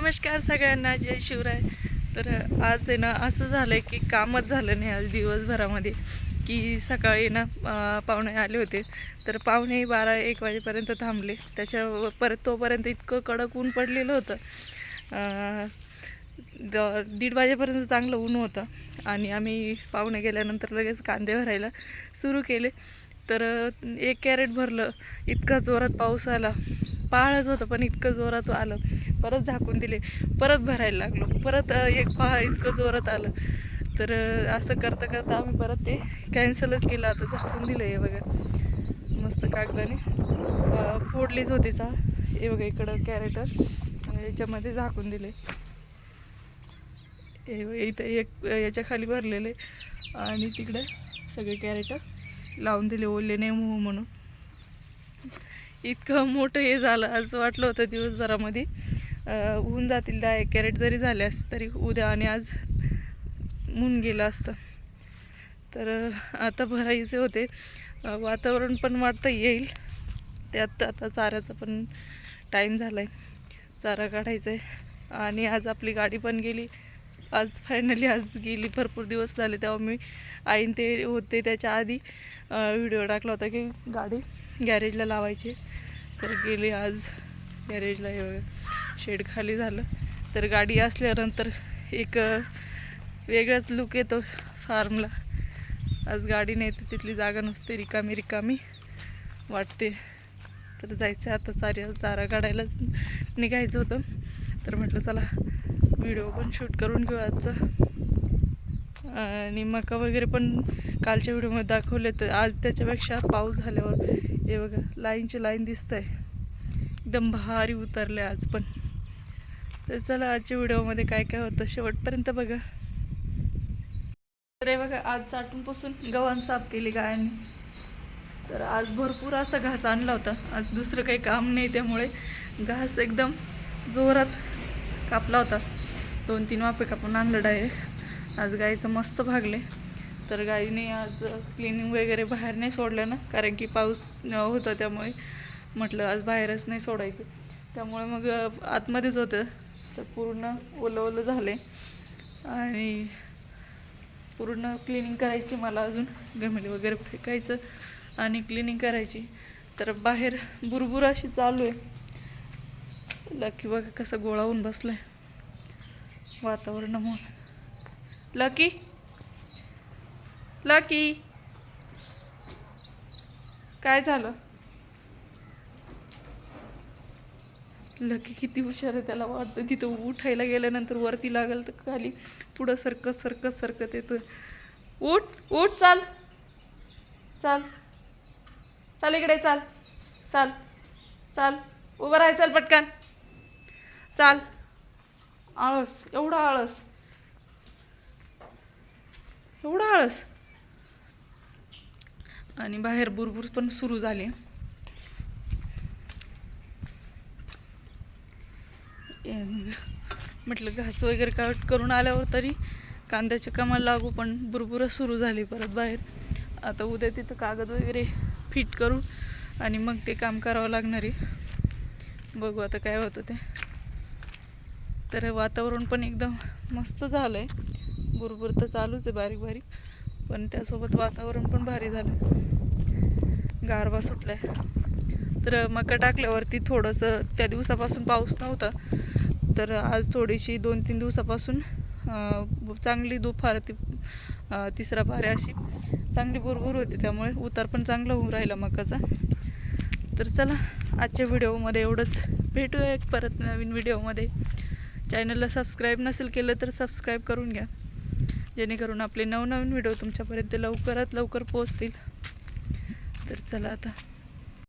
नमस्कार सगळ्यांना जय शिवराय. तर आज आहे ना असं झालं आहे की कामच झालं नाही आज दिवसभरामध्ये की सकाळी ना पाहुणे आले होते. तर पाहुणे बारा एक वाजेपर्यंत थांबले. त्याच्या परत तोपर्यंत इतकं कडक ऊन पडलेलं होतं. द दीड वाजेपर्यंत चांगलं ऊन होतं. आणि आम्ही पाहुणे गेल्यानंतर लगेच कांदे भरायला सुरू केले. तर एक कॅरेट भरलं. इतका जोरात पाऊस आला. पाळच होतं पण इतकं जोरात आलं. परत झाकून दिले परत भरायला लागलो. परत एक पहा इतकं जोरात आलं. तर असं करता करता आम्ही परत ते कॅन्सलच केलं. आता झाकून दिलं हे बघा. मस्त कागदाने. फोडलीच होती चा हे बघा इकडं कॅरेटर. याच्यामध्ये झाकून दिले. हे इथं एक याच्या खाली भरलेले. आणि तिकडे सगळे कॅरेट लावून दिले. ओले नाही मोह म्हणून. इतकं मोठं हे झालं असं वाटलं होतं दिवसभरामध्ये. होऊन जातील दहा एक कॅरेट जरी झाले असते तरी उद्या आणि आज होऊन गेलं असतं. तर आता भरायचे होते. वातावरण पण वाटतं येईल. त्यात आता चाऱ्याचा पण टाईम झाला आहे चारा काढायचा आहे आणि आज आपली गाडी पण गेली. आज फायनली आज गेली. भरपूर दिवस झाले. तेव्हा मी आईन ते होते त्याच्या आधी व्हिडिओ टाकला होता की गाडी गॅरेजला लावायची. तर गेली आज गॅरेजला शेड खाली झालं. तर गाडी असल्यानंतर एक वेगळाच लुक येतो फार्मला आज गाडी नाही तर तिथली जागा नुसते रिकामी रिकामी वाटते. तर जायचं आता चारा चारा काढायलाच निघायचं होतं. तर म्हटलं चला व्हिडिओ पण शूट करून घेऊ आजचा. आणि मका वगैरे पण कालच्या व्हिडिओमध्ये दाखवले तर आज त्याच्यापेक्षा पाऊस झाल्यावर हे बघा लाईनची लाईन दिसत आहे एकदम भारी उतरले आज पण. तर चला आजच्या व्हिडिओमध्ये काय काय होतं शेवटपर्यंत बघा. तर हे बघा आज चाटूनपासून गव्हाण साफ केली गायांनी. तर आज भरपूर असा घास आणला होता. आज दुसरं काही काम नाही त्यामुळे घास एकदम जोरात कापला होता. दोन तीन वापे कापून आणलं डायरेक्ट आज गाईचं मस्त भागले तर गाईने आज क्लिनिंग वगैरे बाहेर नाही सोडलं ना कारण की पाऊस होता त्यामुळे. म्हटलं आज बाहेरच नाही सोडायचं. त्यामुळे मग आतमध्येच होतं. तर पूर्ण ओलं ओलं झाले आणि पूर्ण क्लिनिंग करायची मला अजून. गमले वगैरे फेकायचं आणि क्लिनिंग करायची. तर बाहेर बुरबुर अशी चालू आहे. लकी बघा कसं गोळा होऊन बसलाय. वातावरणामुळे. लकी लकी काय झालं? लकी किती हुशार आहे त्याला वाटतं. तिथं उठायला गेल्यानंतर वरती लागल तर खाली पुढं सरकत सरकत सरकत येतो उठ उठ चाल. चाल. चाल इकडे चाल. चाल. चाल. उभं राहाय चाल पटकन. चाल. आळस. एवढा आळस. एवढा आळस. आणि बाहेर बुरबुर पण सुरू झाली. म्हटलं घास वगैरे कट करून आल्यावर तरी कांद्याचे कमाल लागू पण बुरबुरं सुरू झाली परत बाहेर. आता उद्या तिथं कागद वगैरे फिट करू आणि मग ते काम करावं लागणार आहे. बघू आता काय होतं ते. तर वातावरण पण एकदम मस्त झालं आहे बुरबुर तर चालूच आहे बारीक बारीक. पण त्यासोबत वातावरण पण भारी झालं गारवा सुटला आहे तर मका टाकल्यावरती थोडंसं त्या दिवसापासून पाऊस नव्हता. तर आज थोडीशी दोन तीन दिवसापासून चांगली दुपार ती तिसरा पारे अशी चांगली बुरबुर होती. त्यामुळे उतार पण चांगला होऊन राहिला मकाचा. तर चला आजच्या व्हिडिओमध्ये एवढंच. भेटूया एक परत नवीन व्हिडिओमध्ये. चॅनलला सबस्क्राईब नसेल केलं तर सबस्क्राईब करून घ्या. जेणेकरून आपले नवनवीन व्हिडिओ तुमच्यापर्यंत लवकरात लवकर पोहोचतील. तर चला आता